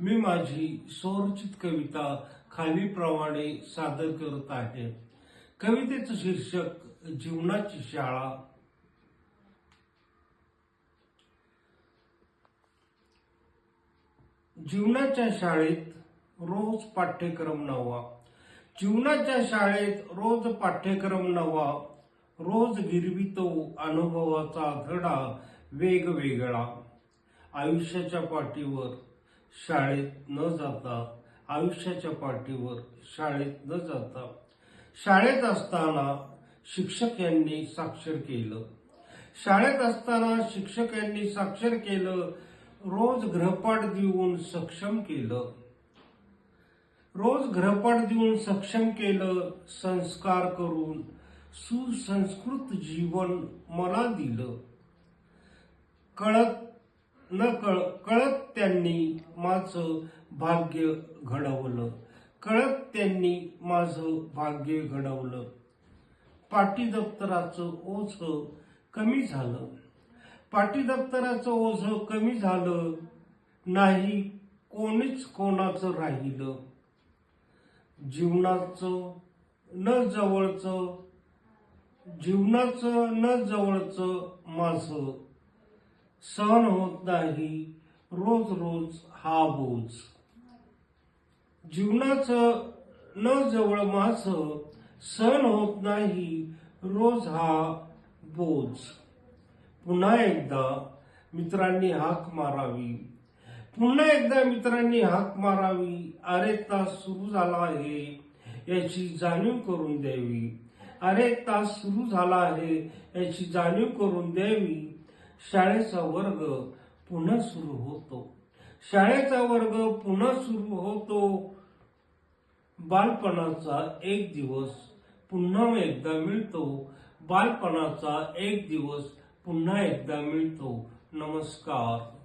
मी माझी स्वरचित कविता खालीप्रमाणे सादर करत आहे. कवितेचं शीर्षक जीवनाची शाळा. जीवनाच्या शाळेत रोज पाठ्यक्रम नवा जीवनाच्या शाळेत रोज पाठ्यक्रम नवा रोज गिरवितो अनुभवाचा धडा वेगवेगळा. आयुष्याच्या पाठीवर शाळेत न जाता आयुष्याच्या पाठीवर शाळेत न जाता. शाळेत असताना शिक्षक यांनी साक्षर केलं. शाळेत असताना शिक्षक यांनी साक्षर केलं रोज ग्रहपाठ देऊन सक्षम केलं. रोज ग्रहपाठ देऊन सक्षम केलं संस्कार करून सुसंस्कृत जीवन मला दिलं. कळत न कळ कळत त्यांनी माझं भाग्य घडवलं. कळत त्यांनी माझं भाग्य घडवलं. पाटी दप्तराचं ओझ कमी झालं. पाटी दप्तराचं ओझ कमी झालं. नाही कोणीच कोणाचं राहिलं. जीवनाचं न जवळचं जीवनाचं न जवळचं माझं सहन होत नाही रोज रोज हा बोज. जीवनाचं न जवळ माझं सहन होत नाही रोज हा बोज. पुन्हा एकदा मित्रांनी हाक मारावी. पुन्हा एकदा मित्रांनी हाक मारावी. अरे तास सुरू झाला आहे याची जाणीव करून द्यावी. अरे तास सुरू झाला आहे याची जाणीव करून द्यावी. शाळेचा वर्ग पुन्हा सुरू होतो. शाळेचा वर्ग पुन्हा सुरू होतो. बालपणाचा एक दिवस पुन्हा एकदा मिळतो. बालपणाचा एक दिवस पुन्हा एकदा मिळतो. नमस्कार.